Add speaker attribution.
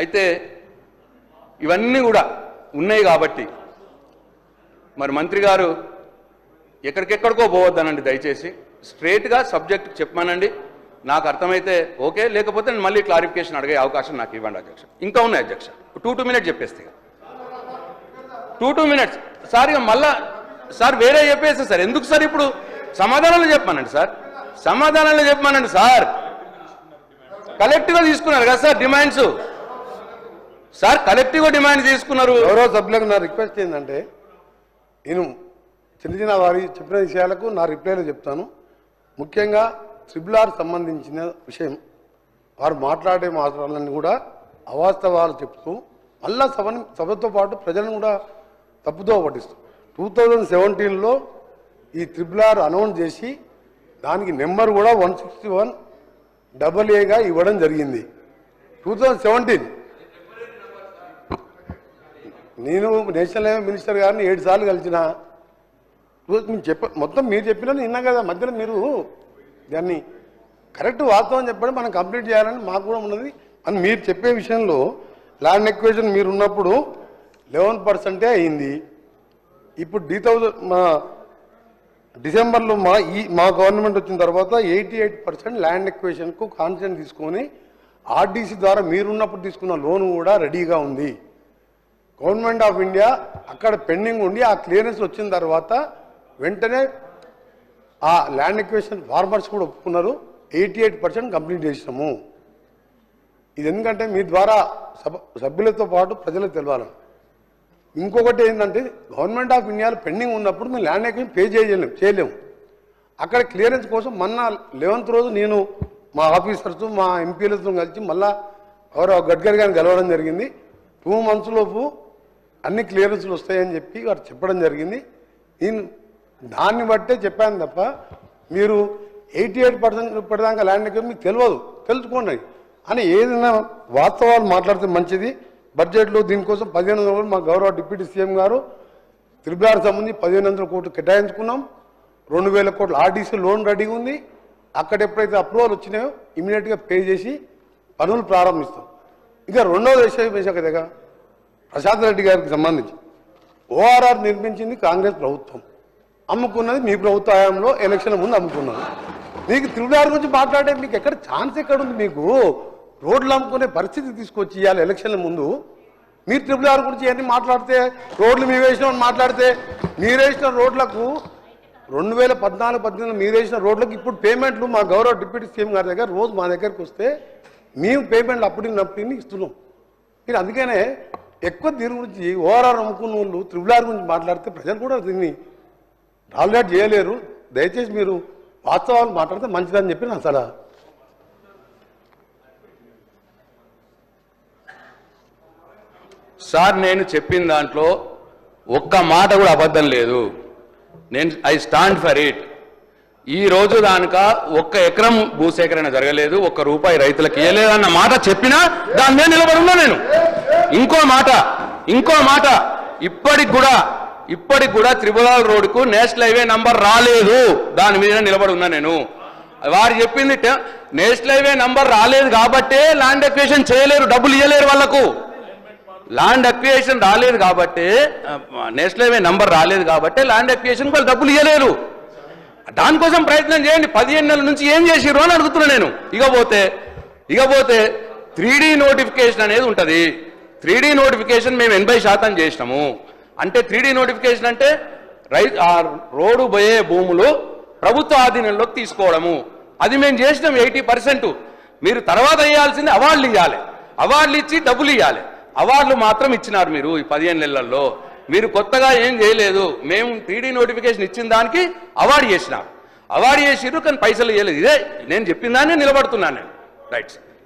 Speaker 1: అయితే ఇవన్నీ కూడా ఉన్నాయి కాబట్టి. మరి మంత్రి గారు ఎక్కడికెక్కడికో పోవద్దనండి దయచేసి. స్ట్రేట్గా సబ్జెక్ట్ చెప్పమానండి. నాకు అర్థమైతే ఓకే లేకపోతే నేను మళ్ళీ క్లారిఫికేషన్ అడిగే అవకాశం నాకు ఇవ్వండి అధ్యక్ష. ఇంకా ఉన్నాయి అధ్యక్ష. టూ టూ మినిట్స్ చెప్పేస్తే టూ టూ మినిట్స్. సార్ ఇక మళ్ళా సార్ వేరే చెప్పేస్తే సార్. ఎందుకు సార్ ఇప్పుడు సమాధానాలు చెప్పమానండి సార్? సమాధానాలు చెప్పమానండి సార్. కలెక్ట్గా తీసుకున్నారు కదా సార్ డిమాండ్స్. సార్ కలెక్టివ్గా డిమాండ్ తీసుకున్నారు.
Speaker 2: ఎవరో సభ్యులకు నా రిక్వెస్ట్ ఏంటంటే నేను చిన్న చిన్న వారి చెప్పిన విషయాలకు నా రిప్లైలో చెప్తాను. ముఖ్యంగా ట్రిపుల్ ఆర్ సంబంధించిన విషయం వారు మాట్లాడే మాటలన్నీ కూడా అవాస్తవాలు చెప్తూ మళ్ళా సభని సభతో పాటు ప్రజలను కూడా తప్పుతో పట్టిస్తూ. టూ థౌజండ్ సెవెంటీన్లో ఈ ట్రిపుల్ ఆర్ అనౌన్స్ చేసి దానికి నెంబర్ కూడా వన్ సిక్స్టీ వన్ డబల్ ఏగా ఇవ్వడం జరిగింది. టూ థౌజండ్ సెవెంటీన్ నేను నేషనల్ హైవే మినిస్టర్ గారిని ఏడు సార్లు కలిసిన రోజు మీరు చెప్ప మొత్తం మీరు చెప్పినా విన్నా కదా మధ్యలో మీరు దాన్ని కరెక్ట్ వాస్తవం చెప్పడం మనం కంప్లీట్ చేయాలని మాకు కూడా ఉన్నది. అని మీరు చెప్పే విషయంలో ల్యాండ్ ఎక్వేషన్ మీరు ఉన్నప్పుడు లెవెన్ పర్సెంటే అయింది. ఇప్పుడు డీ థౌజండ్ మా డిసెంబర్లో మా ఈ మా గవర్నమెంట్ వచ్చిన తర్వాత ఎయిటీ ఎయిట్ పర్సెంట్ ల్యాండ్ ఎక్వేషన్కు కాన్సెంట్ తీసుకొని ఆర్డీసీ ద్వారా మీరున్నప్పుడు తీసుకున్న లోన్ కూడా రెడీగా ఉంది. గవర్నమెంట్ ఆఫ్ ఇండియా అక్కడ పెండింగ్ ఉండి ఆ క్లియరెన్స్ వచ్చిన తర్వాత వెంటనే ఆ ల్యాండ్ ఎక్వేషన్ ఫార్మర్స్ కూడా ఒప్పుకున్నారు. ఎయిటీ ఎయిట్ పర్సెంట్ కంప్లీట్ చేసినాము. ఇది ఎందుకంటే మీ ద్వారా సభ సభ్యులతో పాటు ప్రజలకు తెలవాలి. ఇంకొకటి ఏంటంటే గవర్నమెంట్ ఆఫ్ ఇండియాలో పెండింగ్ ఉన్నప్పుడు మేము ల్యాండ్ ఎక్వేషన్ పే చేయలేము చేయలేము అక్కడ క్లియరెన్స్ కోసం మొన్న లెవెన్త్ రోజు నేను మా ఆఫీసర్స్ మా ఎంపీలతో కలిసి మళ్ళా ఎవరో గడ్కరీ గారిని కలవడం జరిగింది. టూ మంత్స్ లోపు అన్ని క్లియరెన్స్లు వస్తాయని చెప్పి వారు చెప్పడం జరిగింది. నేను దాన్ని బట్టే చెప్పాను తప్ప మీరు ఎయిటీ ఎయిట్ పర్సెంట్ ఇప్పటిదాకా ల్యాండ్ ఎక్వేషన్ మీకు తెలియదు. తెలుసుకోండి. అని ఏదైనా వాస్తవాలు మాట్లాడితే మంచిది. బడ్జెట్లో దీనికోసం పదిహేను వందల మా గౌరవ డిప్యూటీ సీఎం గారు త్రిపులార్ సంబంధించి పదిహేను వందల కోట్లు కేటాయించుకున్నాం. రెండు వేల కోట్ల ఆర్టీసీ లోన్ రెడీగా ఉంది. అక్కడ ఎప్పుడైతే అప్రూవల్ వచ్చినాయో ఇమీడియట్గా పే చేసి పనులు ప్రారంభిస్తాం. ఇంకా రెండవ విషయం విషయం దగ్గర ప్రశాంత్ రెడ్డి గారికి సంబంధించి ఓఆర్ఆర్ నిర్మించింది కాంగ్రెస్ ప్రభుత్వం. అమ్ముకున్నది మీ ప్రభుత్వ హయాంలో ఎలక్షన్ ముందు అమ్ముకున్నది. మీకు త్రిపులార్ గురించి మాట్లాడే మీకు ఎక్కడ ఛాన్స్ ఎక్కడ ఉంది మీకు? రోడ్లు అమ్ముకునే పరిస్థితి తీసుకొచ్చి ఇవ్వాలి ఎలక్షన్ల ముందు మీరు ట్రిపుల్ ఆర్ గురించి ఏమి మాట్లాడితే రోడ్లు మీ వేసిన మాట్లాడితే మీరేసిన రోడ్లకు రెండు వేల పద్నాలుగు పద్దెనిమిది మీరేసిన రోడ్లకు ఇప్పుడు పేమెంట్లు మా గౌరవ డిప్యూటీ సీఎం గారి దగ్గర రోజు మా దగ్గరికి వస్తే మేము పేమెంట్లు అప్పుడు నప్పుడు ఇస్తున్నాం. మీరు అందుకనే ఎక్కువ దీని గురించి ఓవరాల్ అమ్ముకున్న వాళ్ళు త్రిబులార్ ఆర్ గురించి మాట్లాడితే ప్రజలు కూడా దీన్ని టాలరేట్ చేయలేరు. దయచేసి మీరు వాస్తవాలు మాట్లాడితే మంచిదని చెప్పి నా సలహా.
Speaker 1: సార్ నేను చెప్పిన దాంట్లో ఒక్క మాట కూడా అబద్ధం లేదు. నేను ఐ స్టాండ్ ఫర్ ఇట్. ఈ రోజు దానిక ఒక్క ఎకరం భూసేకరణ జరగలేదు ఒక్క రూపాయి రైతులకు ఇవ్వలేదన్న మాట చెప్పినా దాని మీద నిలబడి ఉన్నా నేను. ఇంకో మాట ఇంకో మాట. ఇప్పటికి కూడా ఇప్పటికి కూడా త్రిపురాల రోడ్డుకు నేషనల్ హైవే నంబర్ రాలేదు. దాని మీద నిలబడి ఉన్నా నేను. వారు చెప్పింది నేషనల్ హైవే నంబర్ రాలేదు కాబట్టే ల్యాండ్ అక్వేషన్ చేయలేరు డబ్బులు ఇవ్వలేరు వాళ్ళకు. ల్యాండ్ అక్వియేషన్ రాలేదు కాబట్టి నేషనల్ హైవే నంబర్ రాలేదు కాబట్టి ల్యాండ్ అక్వియేషన్ వాళ్ళు డబ్బులు ఇవ్వలేరు దానికోసం ప్రయత్నం చేయండి. పదిహేను నెలల నుంచి ఏం చేసిర్రు అని అడుగుతున్నా నేను. ఇకపోతే ఇకపోతే త్రీ నోటిఫికేషన్ అనేది ఉంటుంది. త్రీడీ నోటిఫికేషన్ మేము ఎనభై శాతం చేసినాము. అంటే త్రీడీ నోటిఫికేషన్ అంటే రై ఆ రోడ్డు పోయే భూములు ప్రభుత్వ ఆధీనంలోకి తీసుకోవడము. అది మేము చేసినాం ఎయిటీ పర్సెంట్. మీరు తర్వాత ఇవ్వాల్సింది అవార్డులు ఇవ్వాలి అవార్డులు ఇచ్చి డబ్బులు ఇవ్వాలి అవార్డులు మాత్రం ఇచ్చినారు మీరు ఈ పదిహేను నెలల్లో. మీరు కొత్తగా ఏం చేయలేదు. మేము త్రీడీ నోటిఫికేషన్ ఇచ్చిన దానికి అవార్డు చేసినాం. అవార్డు చేసిర్రు కానీ పైసలు ఇవ్వలేదు ఇదే నేను చెప్పిన దాన్ని నిలబడుతున్నాను నేను. రైట్